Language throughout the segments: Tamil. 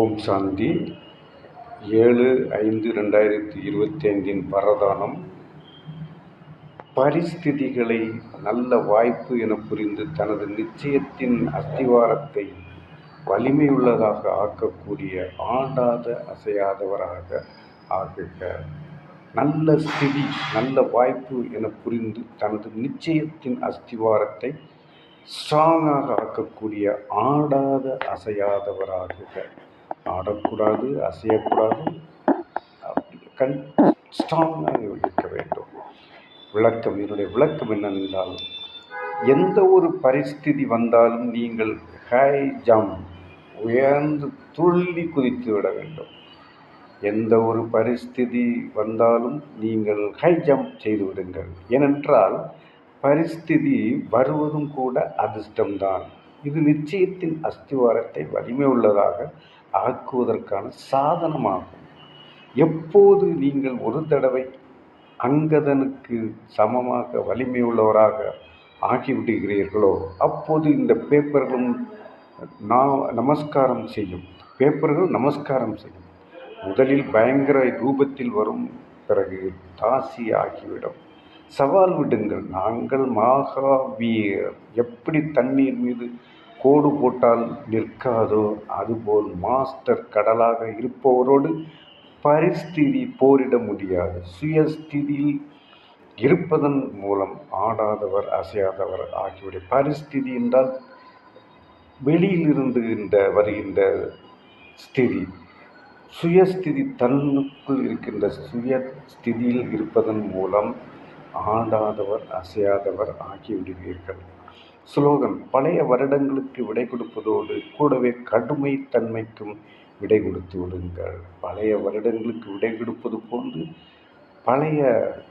ஓம் சாந்தி. ஏழு ஐந்து ரெண்டாயிரத்தி இருபத்தி ஐந்தின் வரதானம். பரிஸ்திதிகளை நல்ல வாய்ப்பு என புரிந்து தனது நிச்சயத்தின் அஸ்திவாரத்தை வலிமையுள்ளதாக ஆக்கக்கூடிய ஆண்டாத அசையாதவராக ஆகுக. நல்ல ஸ்திதி நல்ல வாய்ப்பு என புரிந்து தனது நிச்சயத்தின் அஸ்திவாரத்தை ஸ்ட்ராங்காக ஆக்கக்கூடிய ஆடாத அசையாதவராகுக. ஆடக்கூடாது அசையக்கூடாது. கண் ஸ்ட்ராங்காக இருக்க வேண்டும். விளக்கம் என்னுடைய விளக்கம் என்னவென்றால் எந்த ஒரு பரிஸ்திதி வந்தாலும் நீங்கள் ஹை ஜம்ப் உயர்ந்து துள்ளி குதித்து விட வேண்டும். எந்த ஒரு பரிஸ்திதி வந்தாலும் நீங்கள் ஹை ஜம்ப் செய்து விடுங்கள். ஏனென்றால் பரிஸ்திதி வருவதும் கூட அதிர்ஷ்டம்தான். இது நிச்சயத்தின் அஸ்திவாரத்தை வலிமை உள்ளதாக ஆக்குவதற்கான சாதனமாகும். எப்போது நீங்கள் ஒரு தடவை அங்கதனுக்கு சமமாக வலிமை உள்ளவராக ஆகிவிடுகிறீர்களோ அப்போது இந்த பேப்பர்களும் நான் நமஸ்காரம் செய்யும். பேப்பர்கள் நமஸ்காரம் செய்யும். முதலில் பயங்கர ரூபத்தில் வரும் பிறகு தாசி ஆகிவிடும். சவால் விடுங்கள். நாங்கள் மகாவீர். எப்படி தண்ணீர் மீது கோடு போட்டால் நிற்காதோ? அதுபோல் மாஸ்டர் கடலாக இருப்பவரோடு பரிஸ்திதி போரிட முடியாது. சுயஸ்திதியில் இருப்பதன் மூலம் ஆடாதவர் அசையாதவர் ஆகியோருடைய பரிஸ்திதி என்றால் வெளியிலிருந்து இந்த வருகின்ற ஸ்திதி. சுயஸ்திதி தன்னுக்குள் இருக்கின்ற சுய ஸ்திதியில் இருப்பதன் மூலம் ஆடாதவர் அசையாதவர் ஆகிவிடுவீர்கள் ஸ்லோகன் பழைய வருடங்களுக்கு விடை கொடுப்பதோடு கூடவே கடுமை தன்மைக்கும் விடை கொடுத்து விடுங்கள். பழைய வருடங்களுக்கு விடை கொடுப்பது போன்று பழைய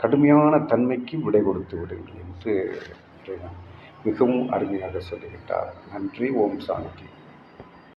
கடுமையான தன்மைக்கு விடை கொடுத்து விடுங்கள் என்று மிகவும் அருமையாக சொல்லிவிட்டார். நன்றி ஓம் சாந்தி.